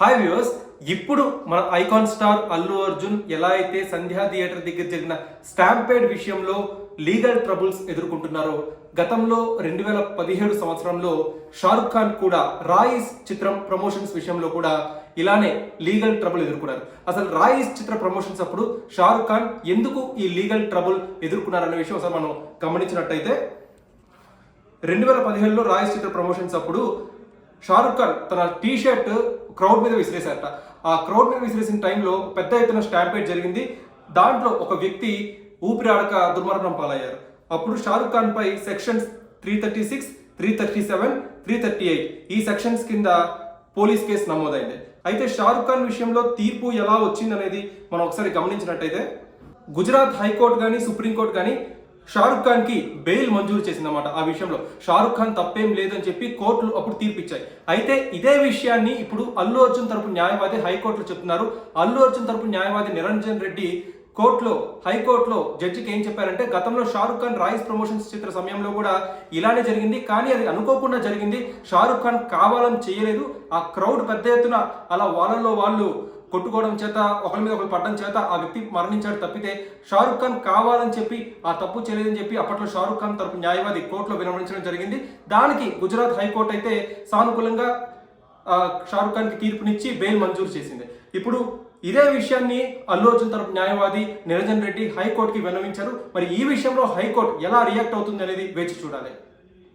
Hi viewers ఇప్పుడు మన icon star Allu Arjun ఎలా అయితే సంధ్యా థియేటర్ దగ్గర జరిగిన స్టాంపేడ్ విషయంలో లీగల్ ట్రబుల్స్ ఎదుర్కొంటున్నారో గతంలో రెండు వేల పదిహేడు సంవత్సరంలో షారుఖ్ ఖాన్ కూడా రాయిస్ చిత్రం ప్రమోషన్స్ విషయంలో కూడా ఇలానే లీగల్ ట్రబుల్ ఎదుర్కొన్నారు. అసలు రాయిస్ చిత్ర ప్రమోషన్స్ అప్పుడు షారుఖ్ ఖాన్ ఎందుకు ఈ లీగల్ ట్రబుల్ ఎదుర్కొన్నారనే విషయం అసలు మనం గమనించినట్టయితే రెండు వేల పదిహేడులో రాయిస్ చిత్ర ప్రమోషన్స్ అప్పుడు షారుఖ్ ఖాన్ తన టీ షర్ట్ క్రౌడ్ మీద విసిరేశారట. ఆ క్రౌడ్ మీద విసిరేసిన టైంలో పెద్ద ఎత్తున స్టాంపేట్ జరిగింది. దాంట్లో ఒక వ్యక్తి ఊపిరి ఆడక దుర్మరణం పాలయ్యారు. అప్పుడు షారుఖ్ ఖాన్ పై sections three thirty six three thirty seven three thirty eight ఈ సెక్షన్స్ కింద పోలీస్ కేసు నమోదైంది. అయితే షారుఖ్ ఖాన్ విషయంలో తీర్పు ఎలా వచ్చిందనేది మనం ఒకసారి గమనించినట్టయితే గుజరాత్ హైకోర్టు కానీ సుప్రీంకోర్టు కానీ షారుఖ్ ఖాన్కి బెయిల్ మంజూరు చేసిందన్నమాట ఆ విషయంలో. షారుఖ్ ఖాన్ తప్పేం లేదని చెప్పి కోర్టులు అప్పుడు తీర్పిచ్చాయి. అయితే ఇదే విషయాన్ని ఇప్పుడు అల్లు అర్జున్ తరపు న్యాయవాది హైకోర్టులో చెప్తున్నారు. అల్లు అర్జున్ తరపు న్యాయవాది నిరంజన్ రెడ్డి కోర్టులో హైకోర్టులో జడ్జికి ఏం చెప్పారంటే గతంలో షారుఖ్ ఖాన్ రాయిస్ ప్రమోషన్స్ చిత్ర సమయంలో కూడా ఇలానే జరిగింది కానీ అది అనుకోకుండా జరిగింది. షారుఖ్ ఖాన్ కావాలని చేయలేదు. ఆ క్రౌడ్ పెద్ద ఎత్తున అలా వాళ్ళల్లో వాళ్ళు కొట్టుకోవడం చేత ఒకరి మీద ఒకరు పడడం చేత ఆ వ్యక్తి మరణించాడు తప్పితే షారుఖ్ ఖాన్ కావాలని చెప్పి ఆ తప్పు చేయలేదని చెప్పి అప్పట్లో షారుఖ్ ఖాన్ తరపు న్యాయవాది కోర్టులో వినవించడం జరిగింది. దానికి గుజరాత్ హైకోర్టు అయితే సానుకూలంగా షారుఖ్ ఖాన్కి తీర్పునిచ్చి బెయిల్ మంజూరు చేసింది. ఇప్పుడు ఇదే విషయాన్ని అల్లు అర్జున్ తరపు న్యాయవాది నిరంజన్ రెడ్డి హైకోర్టుకి విన్నవించారు. మరి ఈ విషయంలో హైకోర్టు ఎలా రియాక్ట్ అవుతుంది అనేది వేచి చూడాలి.